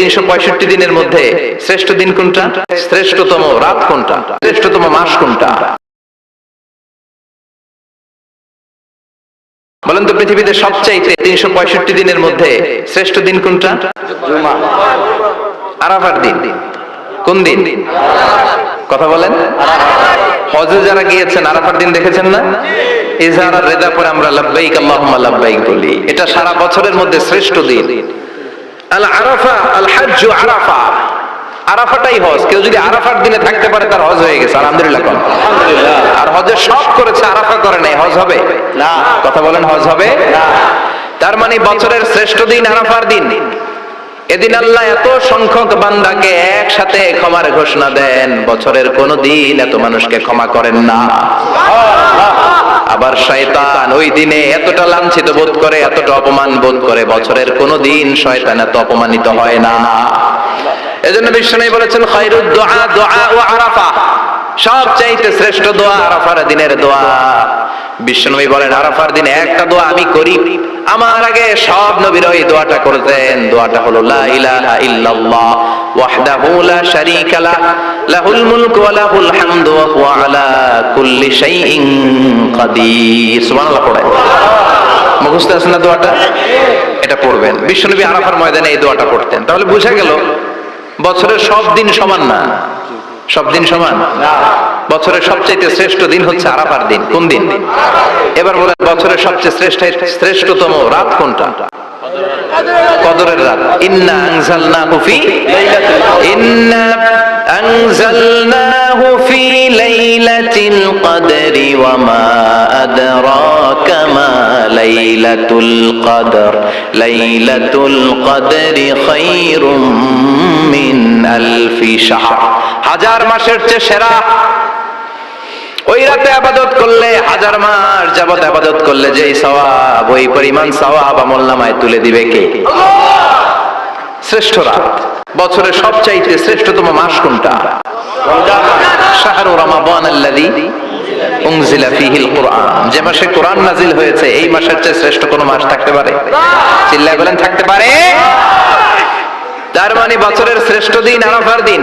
তিনশো পঁয়ষট্টি দিনের মধ্যে শ্রেষ্ঠ দিন কোনটা? শ্রেষ্ঠতম রাত কোনটা? শ্রেষ্ঠতম মাস কোনটা? বলেন তো পৃথিবীতে সবচাইতে তিনশো পঁয়ষট্টি দিনের মধ্যে শ্রেষ্ঠ দিন কোনটা? আরাফার দিন। কোন দিন? কথা বলেন। হজে যারা গিয়েছেন, আরাফার দিন দেখেছেন না? ইজহার রেদা পরে আমরা লাব্বাইক, আল্লাহুম্মা লাব্বাইক বলি। এটা সারা বছরের মধ্যে শ্রেষ্ঠ দিন। আল আরাফা আল হাজ্জু আরাফা। আরাফাটাই হজ। কেউ যদি আরাফার দিনে থাকতে পারে তার হজ হয়ে গেছে। আলহামদুলিল্লাহ আর হজের সব করেছে আরাফা করে নাই। হজ হবে? না। কথা বলেন হজ হবে? তার মানে বছরের শ্রেষ্ঠ দিন আরাফার দিন। এদিন আল্লাহ এত সংখ্যক বান্দাকে একসাথে ক্ষমার ঘোষণা দেন। বছরের কোন দিন এত মানুষকে ক্ষমা করেন না। আবার শয়তান ওই দিনে এতটা লাঞ্ছিত বোধ করে, এতটা অপমান বোধ করে, বছরের কোনো দিন শয়তান এত অপমানিত হয় না। এজন্য বিশ্বনবী বলেছেন, খায়রুদ দোয়া দোয়া ও আরাফা। সব চাইতে শ্রেষ্ঠ দোয়া আরাফার দিনের দোয়া। বিশ্বনবী বলেন, আরাফার দিনে একটা দোয়া আমি করি। আমার আগে সব নবীর ওই দোয়াটা করতেন। দোয়াটা হলো, লা ইলাহা ইল্লাল্লাহ ওয়াহদাহু লা শারীকা লা, লাহুল মুলকু ওয়া লাহুল হামদু ওয়া হুয়া আলা কুল্লি শাইইন কাদির। সুবহানাল্লাহ পড়ে মুখস্থ আছে না দোয়াটা? এটা পড়বেন। বিশ্বনবী আরাফার ময়দানে এই দোয়াটা পড়তেন। তাহলে বোঝা গেল, বছরের সব দিন সমান না? সব দিন সমান? বছরের সবচেয়ে শ্রেষ্ঠ দিন হচ্ছে আরাফার দিন। কোন দিন? এবার বলেন বছরের সবচেয়ে শ্রেষ্ঠ শ্রেষ্ঠতম রাত কোনটা? কদরের রাত। ইন্না ইন্না লাইলাতিল কদরি ওয়া মা আদরাকা মা লাইলাতুল কদর। লাইলাতুল কদরি খায়রুম মিন আলফি শাহর। হাজার মাসের চেয়ে সেরা রাতে আবাদত করলে হাজার মাস যাবত আবাদত করলে যে সওয়াব ওই পরিমাণ সওয়াব আমল নামায় তুলে দিবে কে? শ্রেষ্ঠ রাত। বছরের সবচাইতে শ্রেষ্ঠতম মাস কোনটা? শাহরু রমাবান আল্লাযী উনজিলা ফীহিল কুরআন। যে মাসে কোরআন নাজিল হয়েছে এই মাসের চেয়ে শ্রেষ্ঠ কোন মাস থাকতে পারে? চিল্লায় বলেন থাকতে পারে? তার মানে বছরের শ্রেষ্ঠ দিন আরাফার দিন।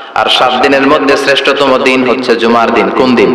আর সাত দিনের মধ্যে শ্রেষ্ঠতম দিন হচ্ছে জুমার দিন। কোন দিন?